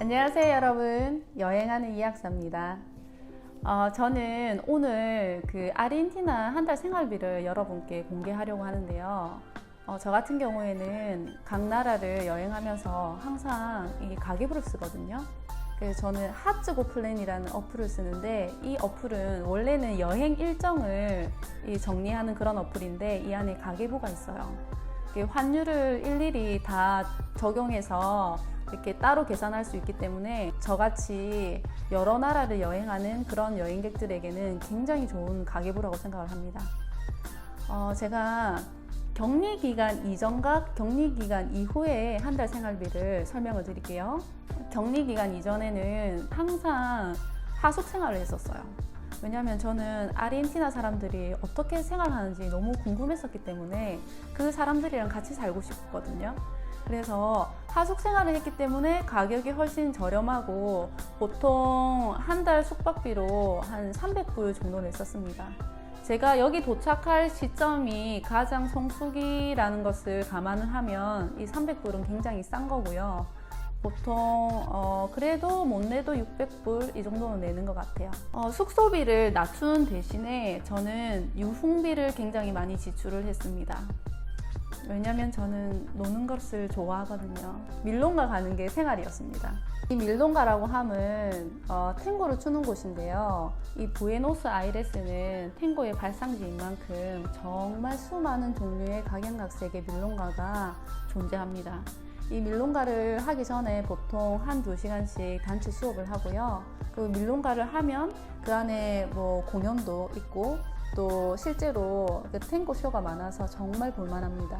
안녕하세요, 여러분. 여행하는 이학사입니다. 어, 저는 오늘 그 아르헨티나 한 달 생활비를 여러분께 공개하려고 하는데요. 어, 저 같은 경우에는 각 나라를 여행하면서 항상 이 가계부를 쓰거든요. 그래서 저는 하츠고 플랜이라는 어플을 쓰는데 이 어플은 원래는 여행 일정을 이 정리하는 그런 어플인데 이 안에 가계부가 있어요. 환율을 일일이 다 적용해서 이렇게 따로 계산할 수 있기 때문에 저같이 여러 나라를 여행하는 그런 여행객들에게는 굉장히 좋은 가계부라고 생각을 합니다. 어, 제가 격리 기간 이전과 격리 기간 이후에 한 달 생활비를 설명을 드릴게요. 격리 기간 이전에는 항상 하숙 생활을 했었어요. 왜냐하면 저는 아르헨티나 사람들이 어떻게 생활하는지 너무 궁금했었기 때문에 그 사람들이랑 같이 살고 싶었거든요. 그래서 하숙 생활을 했기 때문에 가격이 훨씬 저렴하고 보통 한 달 숙박비로 한 300불 정도 냈었습니다. 제가 여기 도착할 시점이 가장 성수기라는 것을 감안을 하면 이 300불은 굉장히 싼 거고요. 보통 어, 그래도 못 내도 600불 이 정도는 내는 것 같아요. 어, 숙소비를 낮춘 대신에 저는 유흥비를 굉장히 많이 지출을 했습니다. 왜냐면 저는 노는 것을 좋아하거든요. 밀롱가 가는 게 생활이었습니다. 이 밀롱가라고 함은 어, 탱고를 추는 곳인데요. 이 부에노스 아이레스는 탱고의 발상지인 만큼 정말 수많은 종류의 각양각색의 밀롱가가 존재합니다. 이 밀롱가를 하기 전에 보통 한 두 시간씩 단체 수업을 하고요. 그 밀롱가를 하면 그 안에 뭐 공연도 있고 또 실제로 그 탱고 쇼가 많아서 정말 볼만합니다.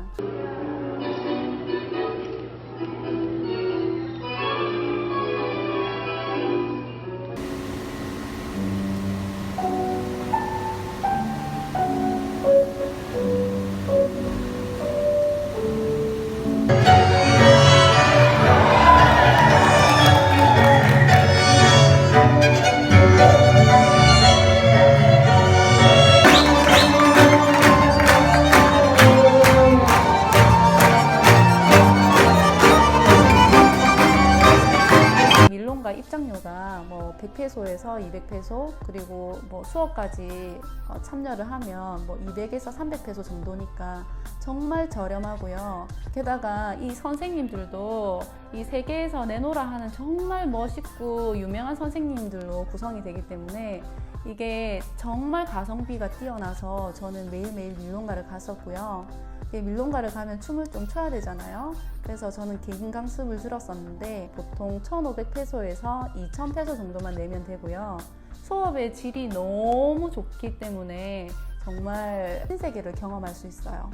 밀롱가 입장료가 뭐 100페소에서 200페소 그리고 뭐 수업까지 어, 참여를 하면 뭐 200에서 300페소 정도니까 정말 저렴하고요. 게다가 이 선생님들도 이 세계에서 내노라 하는 정말 멋있고 유명한 선생님들로 구성이 되기 때문에 이게 정말 가성비가 뛰어나서 저는 매일매일 밀롱가를 갔었고요. 이 밀롱가를 가면 춤을 좀 춰야 되잖아요. 그래서 저는 개인 강습을 들었었는데 보통 1,500페소에서 2,000페소 정도만 내면 되고요. 수업의 질이 너무 좋기 때문에 정말 신세계를 경험할 수 있어요.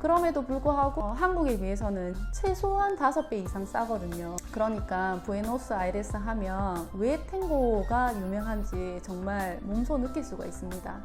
그럼에도 불구하고 어, 한국에 비해서는 최소한 5배 이상 싸거든요. 그러니까 부에노스 아이레스 하면 왜 탱고가 유명한지 정말 몸소 느낄 수가 있습니다.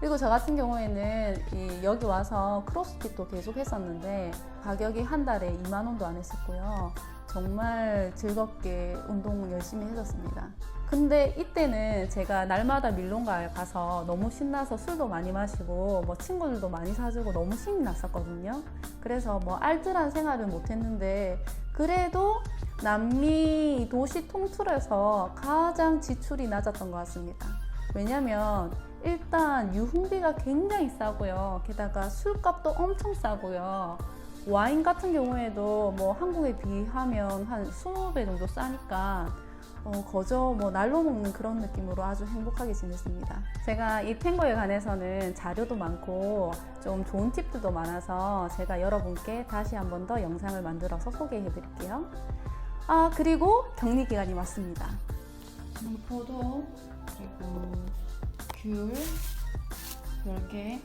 그리고 저 같은 경우에는 이 여기 와서 크로스핏도 계속 했었는데 가격이 한 달에 2만 원도 안 했었고요. 정말 즐겁게 운동 열심히 했었습니다. 근데 이때는 제가 날마다 밀롱가에 가서 너무 신나서 술도 많이 마시고 뭐 친구들도 많이 사주고 너무 신이 났었거든요. 그래서 뭐 알뜰한 생활은 못 했는데 그래도 남미 도시 통틀어서 가장 지출이 낮았던 것 같습니다. 왜냐면 일단 유흥비가 굉장히 싸고요. 게다가 술값도 엄청 싸고요. 와인 같은 경우에도 뭐 한국에 비하면 한 20배 정도 싸니까 어, 거저 뭐 날로 먹는 그런 느낌으로 아주 행복하게 지냈습니다. 제가 이 탱고에 관해서는 자료도 많고 좀 좋은 팁들도 많아서 제가 여러분께 다시 한 번 더 영상을 만들어서 소개해 드릴게요. 아, 그리고 격리 기간이 왔습니다. 포도, 그리고 귤, 이렇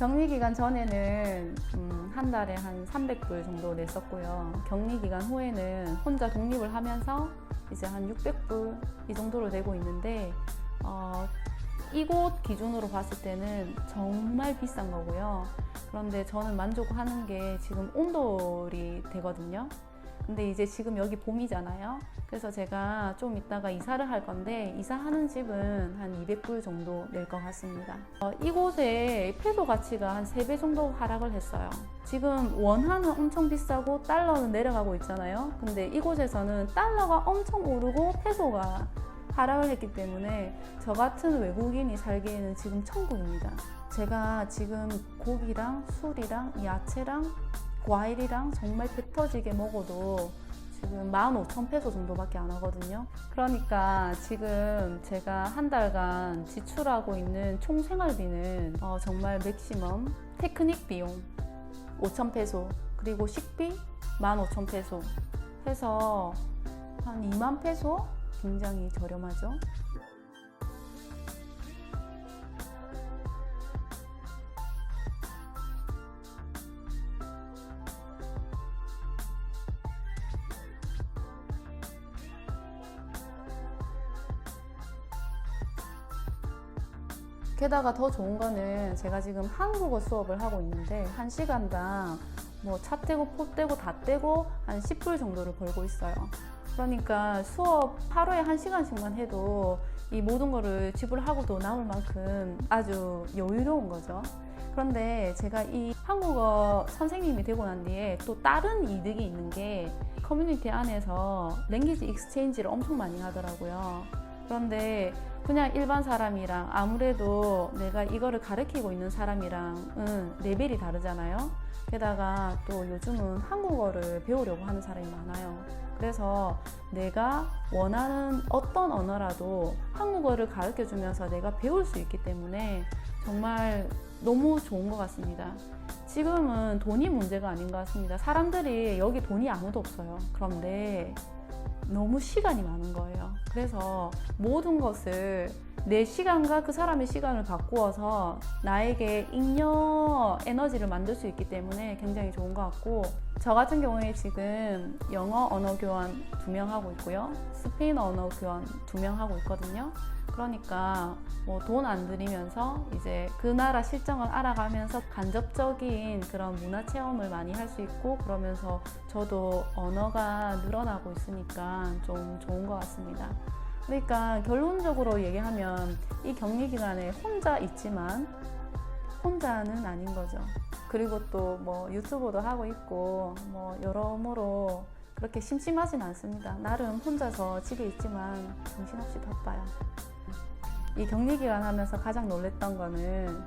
격리 기간 전에는 음, 한 달에 한 300불 정도 냈었고요. 격리 기간 후에는 혼자 독립을 하면서 이제 한 600불 이 정도로 내고 있는데 어, 이곳 기준으로 봤을 때는 정말 비싼 거고요. 그런데 저는 만족하는 게 지금 온돌이 되거든요. 근데 이제 지금 여기 봄이잖아요. 그래서 제가 좀 이따가 이사를 할 건데 이사하는 집은 한 200불 정도 낼 것 같습니다. 어, 이곳의 페소 가치가 한 3배 정도 하락을 했어요. 지금 원화는 엄청 비싸고 달러는 내려가고 있잖아요. 근데 이곳에서는 달러가 엄청 오르고 페소가 하락을 했기 때문에 저 같은 외국인이 살기에는 지금 천국입니다. 제가 지금 고기랑 술이랑 야채랑 과일이랑 정말 배 터지게 먹어도 지금 15,000페소 정도밖에 안 하거든요. 그러니까 지금 제가 한 달간 지출하고 있는 총 생활비는 어, 정말 맥시멈 테크닉 비용 5,000페소 그리고 식비 15,000페소 해서 한 2만 페소 굉장히 저렴하죠. 게다가 더 좋은 거는 제가 지금 한국어 수업을 하고 있는데 한 시간당 뭐 차 떼고 포 떼고 다 떼고 한 10불 정도를 벌고 있어요. 그러니까 수업 하루에 한 시간씩만 해도 이 모든 거를 지불하고도 남을 만큼 아주 여유로운 거죠. 그런데 제가 이 한국어 선생님이 되고 난 뒤에 또 다른 이득이 있는 게 커뮤니티 안에서 랭귀지 익스체인지를 엄청 많이 하더라고요. 그런데 그냥 일반 사람이랑 아무래도 내가 이거를 가르치고 있는 사람이랑은 레벨이 다르잖아요. 게다가 또 요즘은 한국어를 배우려고 하는 사람이 많아요. 그래서 내가 원하는 어떤 언어라도 한국어를 가르쳐 주면서 내가 배울 수 있기 때문에 정말 너무 좋은 것 같습니다. 지금은 돈이 문제가 아닌 것 같습니다. 사람들이 여기 돈이 아무도 없어요. 그런데 너무 시간이 많은 거예요. 그래서 모든 것을 내 시간과 그 사람의 시간을 바꾸어서 나에게 잉여 에너지를 만들 수 있기 때문에 굉장히 좋은 것 같고 저 같은 경우에 지금 영어 언어 교환 두 명 하고 있고요. 스페인어 언어 교환 두 명 하고 있거든요. 그러니까 뭐 돈 안 들이면서 이제 그 나라 실정을 알아가면서 간접적인 그런 문화 체험을 많이 할 수 있고 그러면서 저도 언어가 늘어나고 있으니까 좀 좋은 것 같습니다. 그러니까 결론적으로 얘기하면 이 격리 기간에 혼자 있지만 혼자는 아닌 거죠. 그리고 또 뭐 유튜브도 하고 있고 뭐 여러모로 그렇게 심심하진 않습니다. 나름 혼자서 집에 있지만 정신없이 바빠요. 이 격리 기간 하면서 가장 놀랬던 거는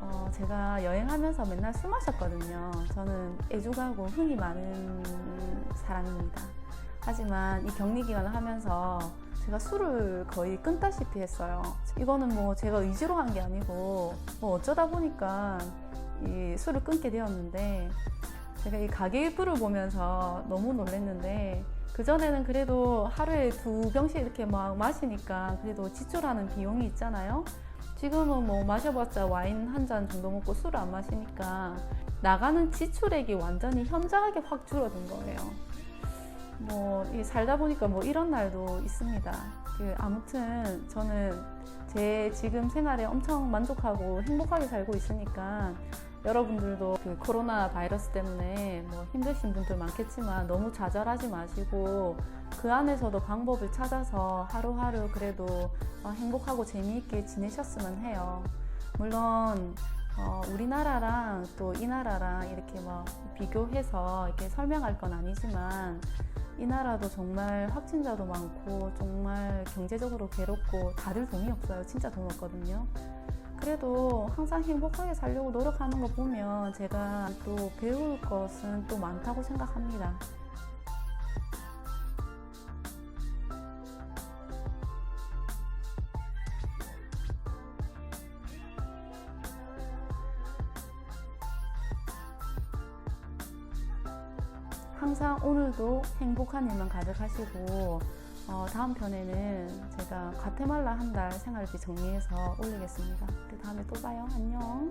어, 제가 여행하면서 맨날 술 마셨거든요. 저는 애주가고 흥이 많은 사람입니다. 하지만 이 격리 기간을 하면서 제가 술을 거의 끊다시피 했어요. 이거는 뭐 제가 의지로 한 게 아니고 뭐 어쩌다 보니까 이 술을 끊게 되었는데 제가 이 가계부를 보면서 너무 놀랐는데 그전에는 그래도 하루에 두 병씩 이렇게 막 마시니까 그래도 지출하는 비용이 있잖아요. 지금은 뭐 마셔봤자 와인 한 잔 정도 먹고 술을 안 마시니까 나가는 지출액이 완전히 현저하게 확 줄어든 거예요. 뭐, 이 살다 보니까 뭐 이런 날도 있습니다. 그 아무튼 저는 제 지금 생활에 엄청 만족하고 행복하게 살고 있으니까 여러분들도 그 코로나 바이러스 때문에 뭐 힘드신 분들 많겠지만 너무 좌절하지 마시고 그 안에서도 방법을 찾아서 하루하루 그래도 어, 행복하고 재미있게 지내셨으면 해요. 물론 어, 우리나라랑 또 이 나라랑 이렇게 뭐 비교해서 이렇게 설명할 건 아니지만 이 나라도 정말 확진자도 많고 정말 경제적으로 괴롭고 다들 돈이 없어요. 진짜 돈 없거든요. 그래도 항상 행복하게 살려고 노력하는 거 보면 제가 또 배울 것은 또 많다고 생각합니다. 항상 오늘도 행복한 일만 가득하시고 어, 다음 편에는 제가 과테말라 한 달 생활비 정리해서 올리겠습니다. 그 다음에 또 봐요. 안녕.